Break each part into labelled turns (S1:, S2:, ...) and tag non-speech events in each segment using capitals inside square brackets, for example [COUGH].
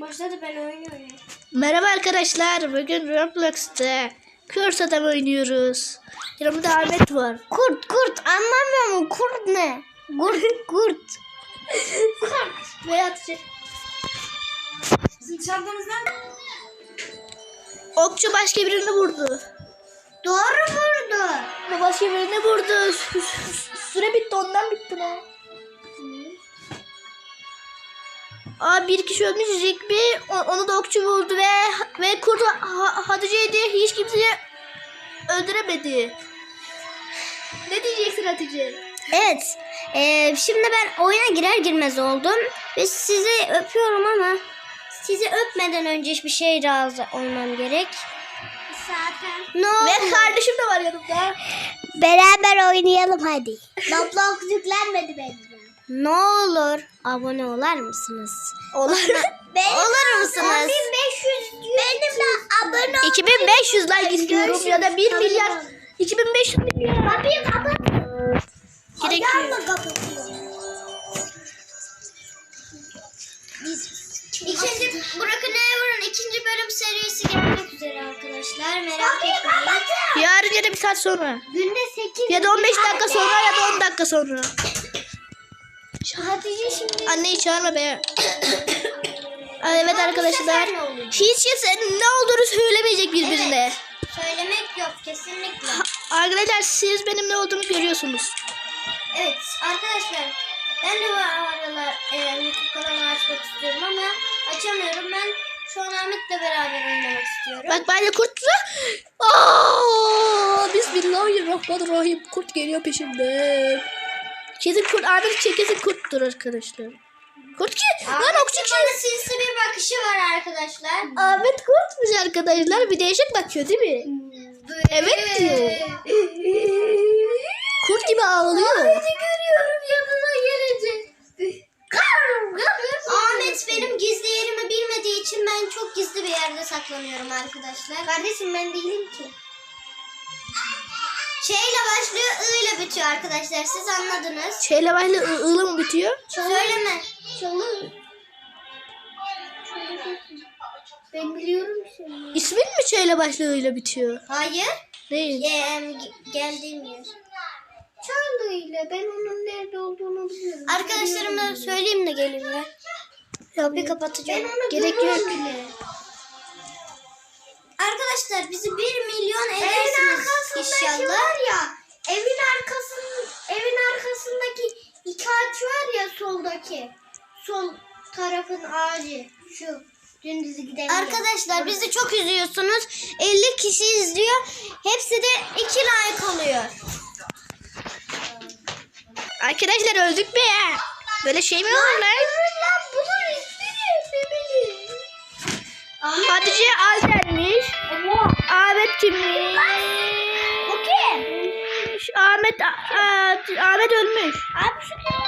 S1: Başladı ben oynuyorum.
S2: Merhaba arkadaşlar. Bugün Roblox'ta Kurt Adam oynuyoruz. Yanımda Ahmet var.
S1: Kurt kurt anlamıyor musun? Kurt ne? Kurt [LAUGHS] kurt.
S2: Ve atıcı.
S1: Sizin çantanızdan
S2: Okçu başka birini vurdu.
S1: Doğru vurdu.
S2: Ama Başka birini vurdu. Sü- sü- Süre bitti ondan bitti lan. Aa bir kişi ölmüş bir o- onu da okçu vurdu ve ve kurt ha, Hatice'ydi hiç kimseyi öldüremedi. Ne diyeceksin Hatice?
S1: Evet. eee, şimdi ben oyuna girer girmez oldum. Ve sizi öpüyorum ama sizi öpmeden önce bir şey razı olmam gerek. Zaten. Ne
S2: Ve kardeşim de var yanımda.
S1: Beraber oynayalım hadi. [LAUGHS] Roblox yüklenmedi benim. Ne olur abone olar mısınız?
S2: Olur.
S1: Olur musunuz? 1500 benimle abone
S2: 2500 like istiyorum ya da 1 milyar 2500 milyar.
S1: Kapıyı kapat.
S2: Gerekiyor.
S1: İkinci Broken Ever'ın ikinci bölüm serisi gelmek üzere arkadaşlar. Merak etmeyin.
S2: Yarın ya da bir saat sonra.
S1: Günde 8
S2: Ya da 15 dakika sonra ya da 10 dakika sonra.
S1: Hatice şimdi
S2: Anneyi çağırma be. [COUGHS] Evet arkadaşlar. Hiç kimse ne olduğunu söylemeyecek birbirine.
S1: söylemek yok kesinlikle.
S2: Arkadaşlar siz benim ne olduğumu görüyorsunuz.
S1: Evet arkadaşlar ben de bu aralar e, YouTube kanalı açmak istiyorum ama açamıyorum. Ben şu an Ahmet'le beraber oynamak istiyorum.
S2: Bak ben de kurt Aa, Bismillahirrahmanirrahim. Kurt geliyor peşimden. Kesin kurt. Ahmet için kesin kurttur arkadaşlar. Kurt ki. Lan
S1: Ahmet'in
S2: okçu ki.
S1: bana sinsi bir bakışı var arkadaşlar.
S2: Ahmet kurtmuş arkadaşlar. Bir değişik bakıyor değil mi? Evet diyor. [LAUGHS] Kurt gibi ağlıyor.
S1: görüyorum yanına gelecek. Ahmet benim gizli yerimi bilmediği için ben çok gizli bir yerde saklanıyorum arkadaşlar. Kardeşim ben değilim ki. Şeyle başlıyor, I ile bitiyor arkadaşlar. Siz anladınız.
S2: Şeyle başla ı- ığla mı bitiyor?
S1: Söyleme. Çalı. Ben biliyorum seni.
S2: İsmin mi şeyle başla ığla bitiyor?
S1: Hayır.
S2: Değil.
S1: Em, ge- geldiğim yer. Çağla ile ben onun nerede olduğunu biliyorum. Arkadaşlarıma söyleyeyim de gelirler. Kapıyı kapatacağım.
S2: Gerek yok.
S1: Arkadaşlar bizi 1 milyon edersiniz inşallah.
S3: var ya evin arkasının evin arkasındaki iki ağaç var ya soldaki sol tarafın ağacı şu dümdüz giden yer.
S1: Arkadaşlar bizi çok üzüyorsunuz. 50 kişi izliyor. Hepsi de 2 like alıyor.
S2: Arkadaşlar öldük be ya. Böyle şey mi olur lan Hatice Alper'miş. Ahmet kimmiş?
S3: Bu kim?
S2: Ahmet Aa, Ahmet ölmüş.
S3: Abi şu kim?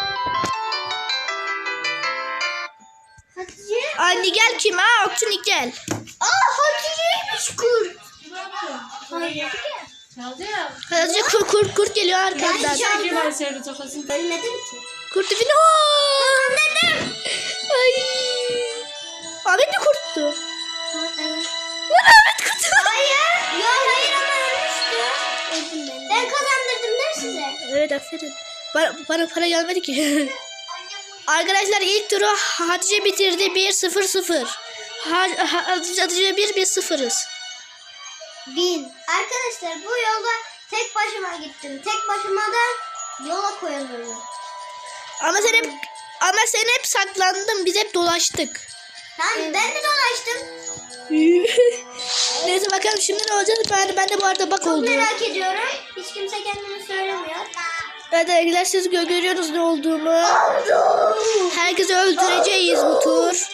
S3: Hatice.
S2: Anne gel kim ha? Okçu gel.
S3: Aa Hatice'ymiş kurt.
S2: Hatice kurt kurt kurt geliyor arkamdan.
S1: Ölmedim ki.
S2: Kurt tipini Dedim. Ay. Ahmet mi kurttu? Lan Ahmet kurttu.
S1: Hayır. Yok hayır ama ölmüştü.
S3: Ben.
S1: Ben kazandırdım değil mi size?
S2: Evet aferin. Bana, bana para gelmedi ki. [LAUGHS] Arkadaşlar ilk turu Hatice bitirdi 1-0-0. Ha, ha, Hatice 1 biz sıfırız.
S1: Bin. Arkadaşlar bu yola tek başıma gittim. Tek başıma da yola koyuluyorum.
S2: Ama sen hep ama sen hep saklandın. Biz hep dolaştık.
S1: Tamam ben de dolaştım. [LAUGHS]
S2: Neyse bakalım şimdi ne olacak? Ben, ben de bu arada bak
S1: Çok
S2: oldu.
S1: merak ediyorum. Hiç kimse kendini söylemiyor.
S2: Evet arkadaşlar siz gö- görüyorsunuz ne olduğumu. Herkesi öldüreceğiz bu tur.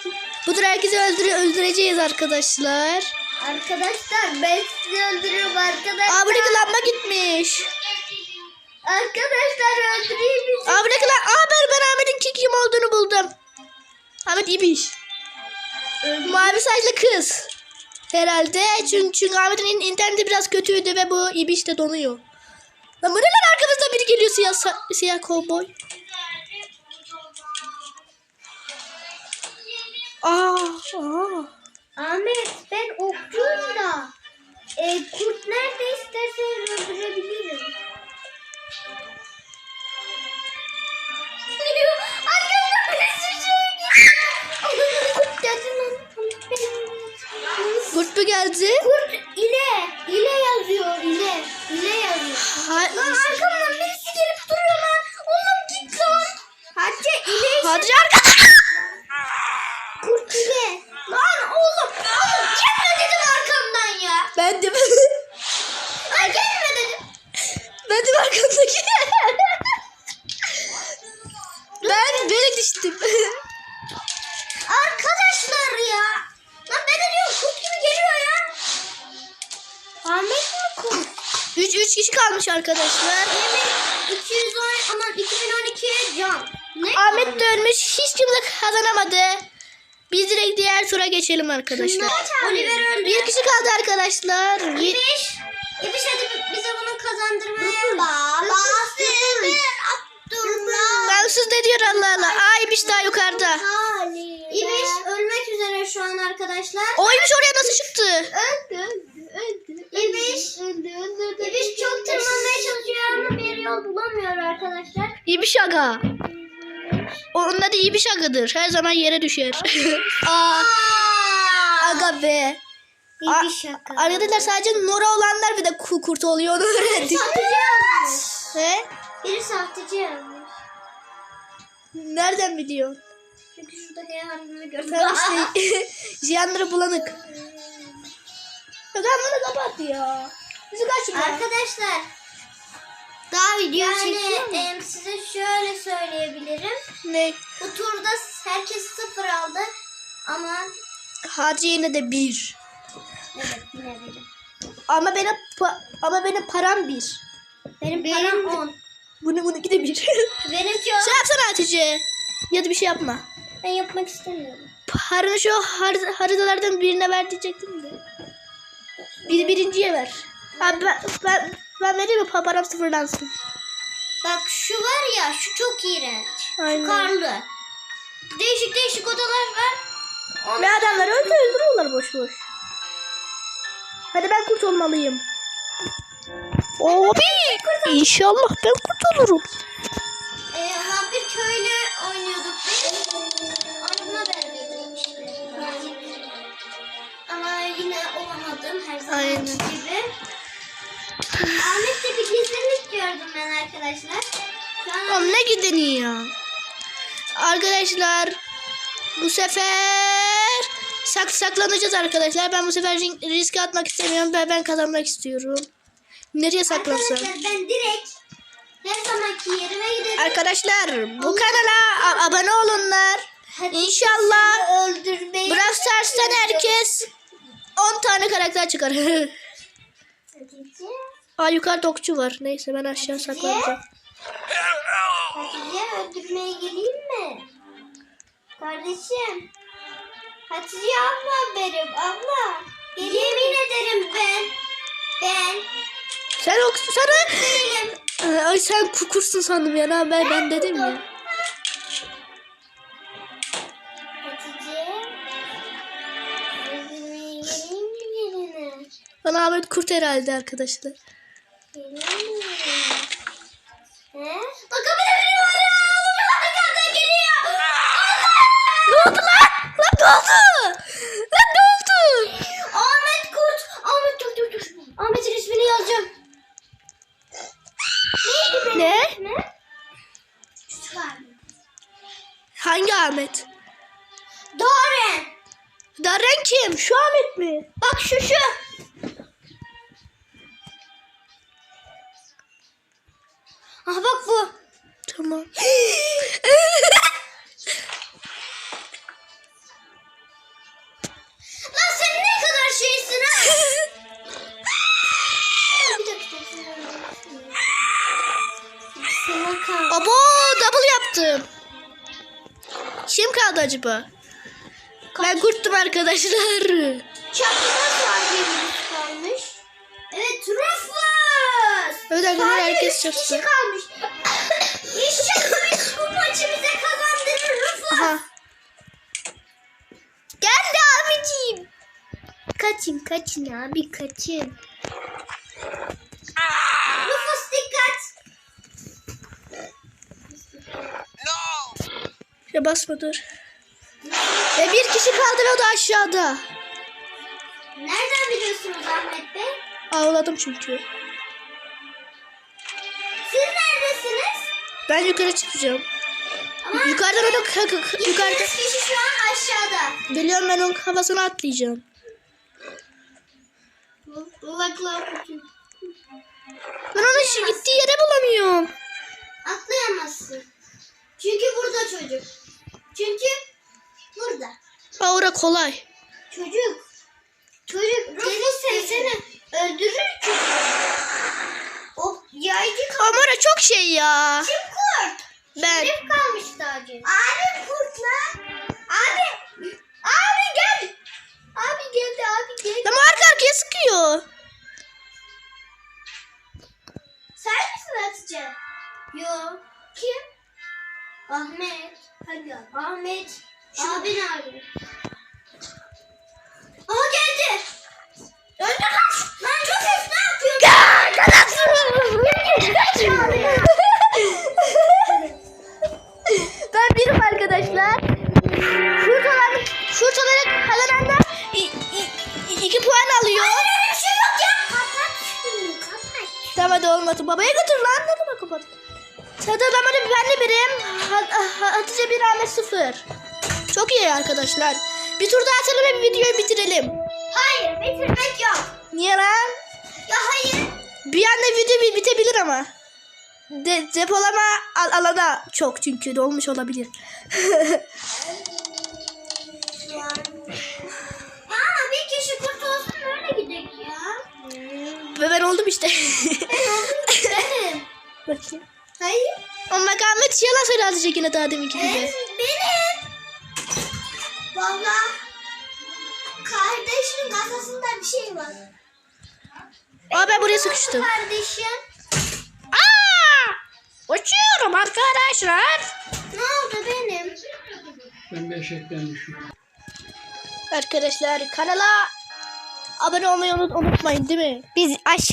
S2: Bu tur herkesi öldüre öldüreceğiz arkadaşlar.
S1: Arkadaşlar ben sizi öldürüyorum arkadaşlar.
S2: Aa buradaki lamba gitmiş.
S1: Arkadaşlar öldüreyim bizi.
S2: Aa buradaki lan. Aa ben, ben Ahmet'in ki- kim olduğunu buldum. Ahmet iyiymiş. Mavi saçlı kız. Herhalde çünkü, çünkü Ahmet'in in- interneti biraz kötüydü ve bu ibiş de donuyor. Lan bu ne lan arkamızda biri geliyor siyah, siyah kovboy. Aa Aa.
S1: Ahmet ben okçuyum da. E, kurt nerede istersen öldürebilirim. Kurt
S2: kalmış arkadaşlar.
S1: Evet. 210 aman 2012 can. Ne?
S2: Ahmet de ölmüş. Hiç kimse kazanamadı. Biz direkt diğer tura geçelim arkadaşlar.
S1: Oliver öldü.
S2: Bir kişi kaldı arkadaşlar.
S1: İbiş. İbiş hadi bize bunu kazandırmaya. Abdullah.
S2: Gamsız ne diyor Allah Allah. Ay bir daha yukarıda.
S1: İbiş ölmek üzere şu an arkadaşlar.
S2: Oymuş oraya nasıl çıktı?
S1: Öldü, öldü, öldü. İbiş, İbiş çok tırmanmaya çalışıyor ama bir yol bulamıyor arkadaşlar.
S2: İyi bir şaka. Onun adı iyi bir şakadır. Her zaman yere düşer. [LAUGHS] Aa, aga be. Aa,
S1: İbiş şaka.
S2: Arkadaşlar sadece Nora olanlar bir de ku- kurt oluyor onu öğrendik.
S1: Sahteci yazmış.
S2: He?
S1: Biri sahteci yazmış.
S2: Nereden biliyorsun?
S1: Çünkü şurada G harfini gördüm.
S2: Sen işte [LAUGHS] [LAUGHS] jiyanları bulanık. Ben bunu kapat ya. Bizi kaçma.
S1: Arkadaşlar
S2: Daha video
S1: yani em, size şöyle söyleyebilirim.
S2: Ne?
S1: Bu turda herkes sıfır aldı ama
S2: Hacı yine de bir.
S1: evet yine biri.
S2: Ama benim ama benim param bir.
S1: Benim param 10.
S2: Bunu bunu de bir.
S1: Benimki
S2: şey yapsana Hatice. Ya da bir şey yapma.
S1: Ben yapmak istemiyorum.
S2: Paranı şu har- haritalardan birine ver diyecektim de. Bir, birinciye ver. Abi ben, ben, ben vereyim mi? Pa- Param sıfırlansın.
S1: Bak şu var ya şu çok iğrenç.
S2: Aynen.
S1: Şu karlı. Değişik değişik odalar var.
S2: Ve adamları öldü öldürüyorlar boş boş. Hadi ben kurt olmalıyım. Abi inşallah ben kurt olurum.
S1: Ee, vampir köylü oynuyorduk biz. Ona benzedim işte. Ama yine olamadım her zaman
S2: Aynen.
S1: gibi. Ahmet'te bir gizlilik gördüm ben arkadaşlar. An
S2: Oğlum ne gideni ya. Arkadaşlar bu sefer sak saklanacağız arkadaşlar. Ben bu sefer riske atmak istemiyorum. Ben, ben kazanmak istiyorum. Nereye saklansam?
S1: Arkadaşlar ben direkt her zamanki yerime giderim.
S2: Arkadaşlar bu kanala abone olunlar.
S1: Hadi
S2: İnşallah
S1: öldürmeyi.
S2: Brawl Stars'tan herkes 10 tane karakter çıkar. Aa yukarıda okçu var. Neyse ben aşağı saklanacağım.
S1: Hatice öldürmeye geleyim mi? Kardeşim. Hatice abla benim abla. Yemin ederim ben. Ben
S2: Sen okçu sana... Ay sen kukursun sandım ya. Ne ben, ben dedim ya. Bana Ahmet kurt herhalde arkadaşlar.
S1: Geleyim mi yerine? He? Bak kapıda biri var ya. Allah arkamdan geliyor.
S2: Ne oldu lan? Lan ne oldu?
S1: Ahmet? Doren.
S2: Darren kim? Şu Ahmet mi?
S1: Bak şu şu.
S2: Acaba? Ben kurttum arkadaşlar.
S1: Çapraz sahibimiz kalmış. Evet Rufus.
S2: Evet arkadaşlar
S1: Sadece
S2: herkes çattı.
S1: kişi kalmış. [COUGHS] İnşallah bu maçı bize kazandırır Rufus.
S2: Aha. Gel.
S1: kaçın kaçın abi kaçın. Rufus dikkat.
S2: Ya basma dur. Bir kişi kaldı ve o da aşağıda.
S1: Nereden biliyorsunuz Ahmet Bey?
S2: Ağladım çünkü.
S1: Siz neredesiniz?
S2: Ben yukarı çıkacağım.
S1: Ama
S2: Yukarıdan onun yukarıda.
S1: Kişi şu an aşağıda.
S2: Biliyorum ben onun kafasına atlayacağım.
S3: Kulaklar
S2: Ben onun şu gittiği yere kolay.
S1: Çocuk. Çocuk. Rufus seni öldürür ki. O yaycı
S2: Ama ora çok şey ya.
S1: kim kurt?
S2: Ben.
S1: Şerif kalmıştı acı. Abi kurtla. Abi. Abi gel. Abi geldi abi geldi.
S2: Ama arka arkaya sıkıyor.
S1: Sen misin Hatice? Yo. Kim? Ahmet. Hadi abi. Ahmet. Abin abi. Aha
S2: olarak, şurt olarak i- i- i- iki puan alıyor.
S1: Öyle bir şey yok ya. Kapat şunu kapat.
S2: Tamam hadi olmadı. Babaya götür lan. Ne demek kapat? Çadır zamanı ben de birim. Ha- ha- Hatice bir Ahmet sıfır. Çok iyi arkadaşlar. Bir tur daha atalım ve videoyu bitirelim.
S1: Hayır bitirmek yok.
S2: Niye lan?
S1: Ya hayır.
S2: Bir anda video bi- bitebilir ama. De, depolama al- alana çok çünkü dolmuş olabilir.
S1: Aa bir kişi kurt olsun öyle gidelim ya.
S2: Ve ben oldum işte.
S1: Benim. [LAUGHS]
S2: Bakayım.
S1: Hayır.
S2: Ama Ahmet yalan söyle azıcık yine daha deminki gibi.
S1: Evet benim. Valla kardeşin kafasında bir şey var.
S2: Aa ben buraya sıkıştım.
S1: Kardeşim.
S2: Uçuyorum arkadaşlar.
S1: Ne oldu benim?
S4: Ben beş eklenmişim.
S2: Arkadaşlar kanala abone olmayı unut- unutmayın değil mi?
S1: Biz aş